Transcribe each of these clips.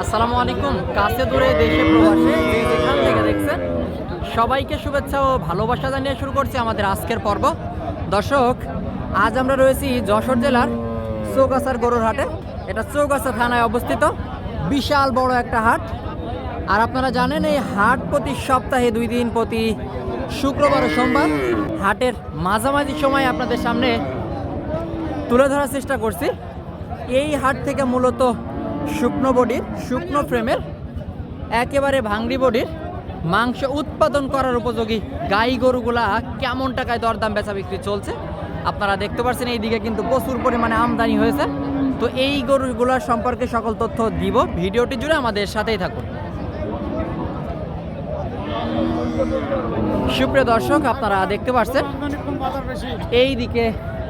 আসসালামু আলাইকুম। কাছে দূরে দেশে থেকে দেখছেন, সবাইকে শুভেচ্ছা ও ভালোবাসা জানিয়ে শুরু করছি আমাদের আজকের পর্ব। দর্শক, আজ আমরা রয়েছি যশোর জেলার চৌগাছার গরুর হাটে। এটা চৌগাছা থানায় অবস্থিত। বিশাল বড় একটা হাট। আর আপনারা জানেন, এই হাট প্রতি সপ্তাহে দুই দিন, প্রতি শুক্রবার ও সোমবার হাটের মাঝামাঝি সময় আপনাদের সামনে তুলে ধরার চেষ্টা করছি। এই হাট থেকে মূলত শুকনো বডির শুকনো ফ্রেমের একেবারে ভাঙড়ি বডির মাংস উৎপাদন করার উপযোগী গাই গরুগুলা কেমন টাকায় দরদাম বেচা বিক্রি চলছে? আপনারা দেখতে পাচ্ছেন এইদিকে কিন্তু প্রচুর পরিমাণে আমদানি হয়েছে। তো এই গরুগুলার সম্পর্কে সকল তথ্য দিব। ভিডিওটি জুড়ে আমাদের সাথেই থাকুন। সুপ্রিয় দর্শক আপনারা দেখতে পাচ্ছেন এই দিকে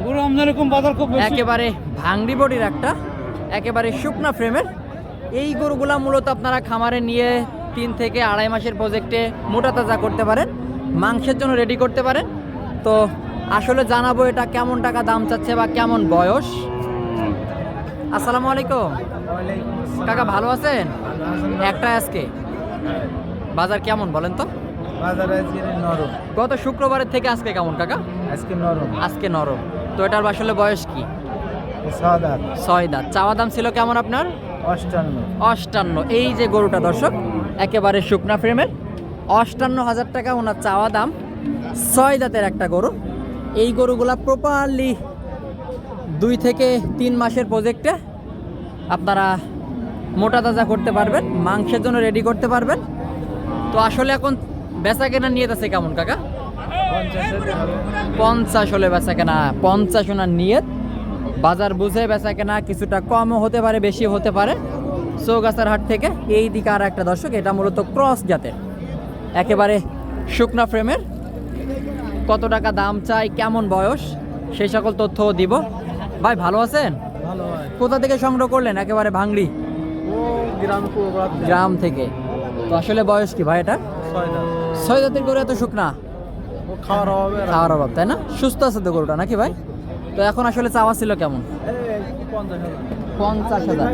গরু আমদানি কম বাজার খুব বেশি। একেবারে ভাঙড়ি বডির একটা একেবারে শুকনা ফ্রেমের এই গরুগুলা মূলত আপনারা খামারে নিয়ে তিন থেকে আড়াই মাসের প্রজেক্টে মোটা তাজা করতে পারেন মাংসের জন্য রেডি করতে পারেন। তো আসলে জানাব এটা কেমন টাকা দাম চাচ্ছে বা কেমন বয়স। আসসালামু আলাইকুম। কাকা ভালো আছেন? একটা আজকে। বাজার কেমন বলেন তো? বাজার আজকে নরম। গত শুক্রবারের থেকে আজকে কেমন কাকা? আজকে নরম। আজকে নরম। তো এটার আসলে বয়স কি? ছয় দাঁত। চাওয়া দাম ছিল কেমন আপনার? অষ্টান্ন। অষ্টান্ন। এই যে গরুটা দর্শক একেবারে শুকনা ফ্রেমের অষ্টান্ন হাজার টাকা ওনার চাওয়া দাম। ছয় দাঁতের একটা গরু। এই গরুগুলা প্রপারলি দুই থেকে তিন মাসের প্রজেক্টে আপনারা মোটা তাজা করতে পারবেন মাংসের জন্য রেডি করতে পারবেন। তো আসলে এখন বেচা কেনা নিয়ে আছে কেমন কাকা? পঞ্চাশ হলে বেচা কেনা পঞ্চাশ ওনার নিয়ত। বাজার বুঝে বেচা কেনা কিছুটা কমও হতে পারে বেশি হতে পারে। চৌগাছার হাট থেকে এই দিকে আর একটা দর্শক এটা মূলত ক্রস জাতের। একেবারে শুকনা ফ্রেমের। কত টাকা দাম চাই কেমন বয়স সেই সকল তথ্য দিব। ভাই ভালো আছেন? কোথা থেকে সংগ্রহ করলেন? একেবারে ভাঙড়ি গ্রাম থেকে। তো আসলে বয়স কি ভাই এটা? ছয় জাতের গরু এত শুকনা? খাওয়ার অভাব তাই না? সুস্থ আছে তো গরুটা নাকি ভাই? তো এখন আসলে চাওয়া ছিল কেমন? পঞ্চাশ হাজার।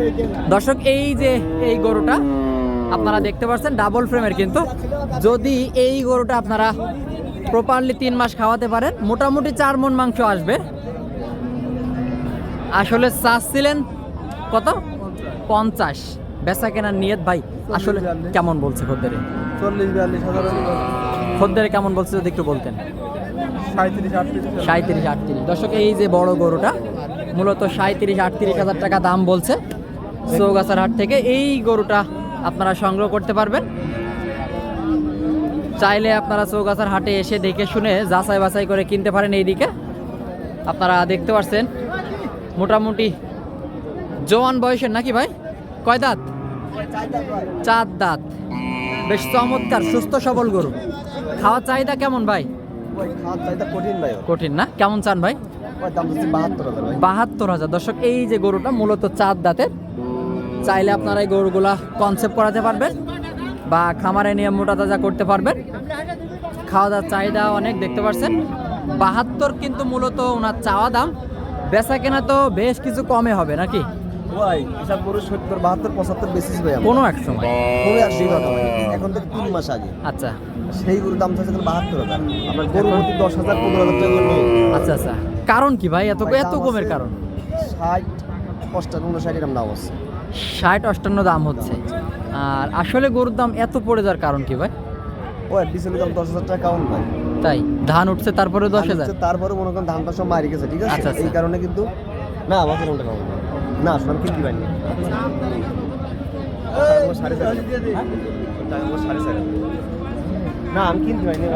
দর্শক এই যে এই গরুটা আপনারা দেখতে পাচ্ছেন ডাবল ফ্রেমের কিন্তু। যদি এই গরুটা আপনারা প্রপারলি তিন মাস খাওয়াতে পারেন মোটামুটি চার মন মাংস আসবে। আসলে চাচ্ছিলেন কত? পঞ্চাশ। বেচা কেনার নিয়ত ভাই আসলে কেমন বলছে খদ্দের? চল্লিশ বিয়াল্লিশ হাজার খদ্দের কেমন বলছে যদি একটু বলতেন। সাঁত্রিশ আটত্রিশ দর্শক, এই যে বড় গরুটা, মূলত সাঁত্রিশ আটত্রিশ হাজার টাকা দাম বলছে। চৌগাছার হাট থেকে এই গরুটা আপনারা সংগ্রহ করতে পারবেন। চাইলে আপনারা চৌগাছার হাটে এসে দেখে শুনে যাচাই বাছাই করে কিনতে পারেন এইদিকে। আপনারা দেখতে পাচ্ছেন মোটামুটি জোয়ান বয়সের নাকি ভাই? কয় দাঁত? চার দাঁত। বেশ চমৎকার, সুস্থ সবল গরু। খাওয়ার চাহিদা কেমন ভাই? কঠিন না? কেমন চান ভাই? বাহাত্তর হাজার দর্শক এই যে গরুটা মূলত চার দাঁতের চাইলে আপনারা এই গরুগুলা কনসেপ্ট করাতে পারবেন বা খামারে নিয়ে মোটা তাজা করতে পারবেন। খাওয়া দাওয়ার চাহিদা অনেক দেখতে পাচ্ছেন বাহাত্তর কিন্তু মূলত ওনার চাওয়া দাম। বেচা কেনা তো বেশ কিছু কমে হবে নাকি? ভাই হিসাব করে সত্তর বাহাত্তর পঁচাত্তর ভাই কোনো এক সময়? এখন থেকে তিন মাস আগে। আচ্ছা। সেই গরুর দাম বাহাত্তর হাজার। আপনার গরু প্রতি দশ হাজার পনেরো হাজার টাকা আচ্ছা আচ্ছা। কারণ কি ভাই? এত এত কমের কারণ? ষাট অষ্টান্ন এরকম দাম আছে। ষাট অষ্টান্ন দাম হচ্ছে। আর আসলে গরুর দাম এত পড়ে যাওয়ার কারণ কি ভাই? ও দাম দশ হাজার টাকা কাউন্ট ভাই। তাই? ধান উঠছে তারপরে দশ হাজার? হচ্ছে তারপরে মনে করেন ধানটা সব মারি গেছে ঠিক আছে? আচ্ছা, আচ্ছা। এই কারণে কিন্তু না টাকা হবে না। না শোনান কিনতে পারিনি সাড়ে চার চার না আমি কিনতে পারিনি।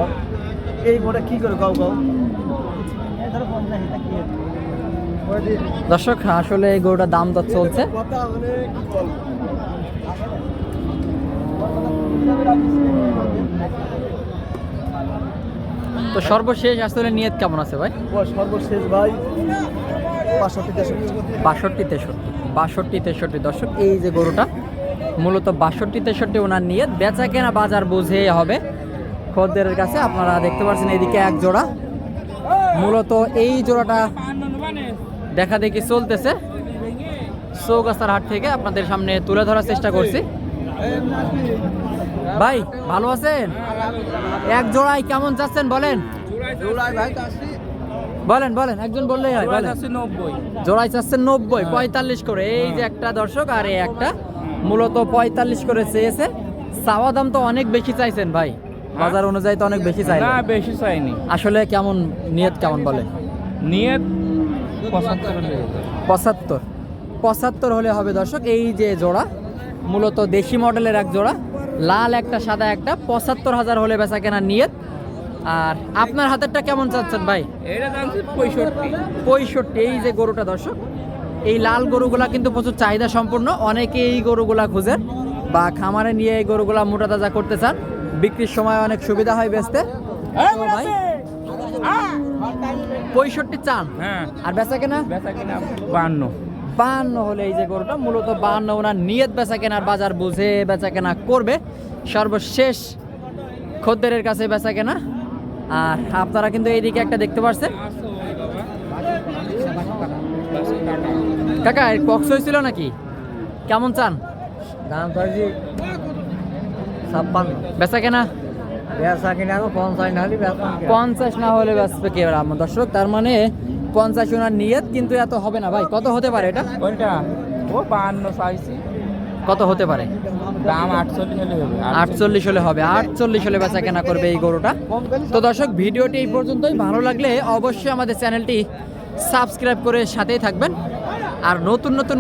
এই গোটা কি করে গাও গাও দর্শক আসলে এই গরুটার দাম দর চলছে? তো সর্বশেষ আসলে নিয়ত কেমন আছে ভাই সর্বশেষ ভাই পাঁচষট্টি তেষট্টি। বাষট্টি তেষট্টি। বাষট্টি তেষট্টি। দর্শক এই যে গরুটা মূলত বাষট্টি তেষট্টি ওনার নিয়ে বেচা কেনা বাজার বুঝে হবে। খদ্দের কাছে আপনারা দেখতে পাচ্ছেন এদিকে এক জোড়া। মূলত এই জোড়াটা দেখা দেখি চলতেছে। চৌগাছার হাট থেকে আপনাদের সামনে তুলে ধরার চেষ্টা করছি। ভাই ভালো আছেন? এক জোড়ায় কেমন যাচ্ছেন বলেন? বলেন বলেন একজন বললেই হয় বলেন। জোড়াই চাচ্ছেন নব্বই পঁয়তাল্লিশ করে। এই যে একটা দর্শক আর এই একটা মূলত পঁয়তাল্লিশ করে চেয়েছে। চাওয়া দাম তো অনেক বেশি চাইছেন ভাই। বাজার অনুযায়ী তো অনেক বেশি চাই না বেশি চাইনি। আসলে কেমন নিয়ত কেমন বলে নিয়ে পঁচাত্তর হলে পঁচাত্তর। পঁচাত্তর হলে হবে দর্শক এই যে জোড়া মূলত দেশি মডেলের এক জোড়া লাল একটা সাদা একটা পঁচাত্তর হাজার হলে বেচা কেনার নিয়ত। আর আপনার হাতেরটা কেমন চাচ্ছেন ভাই? এটা দাম পঁয়ষট্টি। পঁয়ষট্টি এই যে গরুটা দর্শক এই লাল গরুগুলা কিন্তু প্রচুর চাহিদা সম্পূর্ণ অনেকে এই গরুগুলা খুঁজেন বা খামারে নিয়ে এই গরুগুলা মোটা তাজা করতে চান। বিক্রির সময় অনেক সুবিধা হয় বেচতে। ভাই। পঁয়ষট্টি চান? হ্যাঁ। আর বেচা কেনা? বেচা কিনা বান্ন। বান্ন হলে এই যে গরুটা মূলত বান্ন ওনার নিয়ত বেচা কেনার বাজার বুঝে বেচা কেনা করবে। সর্বশেষ খদ্দেরের কাছে বেচা কেনা। আর আপনারা কিন্তু এইদিকে একটা দেখতে পাচ্ছেন কাকা কক্স হয়েছিল নাকি? কেমন চান? দাম পাচ্ছি ছাপ্পান্ন। বেচা কেনা? কিনে পঞ্চাশ না হলে পঞ্চাশ না হলে বেচবে কে? আমার দর্শক তার মানে পঞ্চাশ ওনার নিয়ত কিন্তু এত হবে না। ভাই কত হতে পারে এটা? ওইটা ও বান্ন চাইছি। কত হতে পারে? দাম আটচল্লিশ হলে হবে। আটচল্লিশ হলে হবে। আটচল্লিশ হলে বেচা কেনা করবে এই গরুটা। তো দর্শক ভিডিওটি এই পর্যন্তই। ভালো লাগলে অবশ্যই আমাদের চ্যানেলটি সাবস্ক্রাইব করে সাথেই থাকবেন। আর নতুন নতুন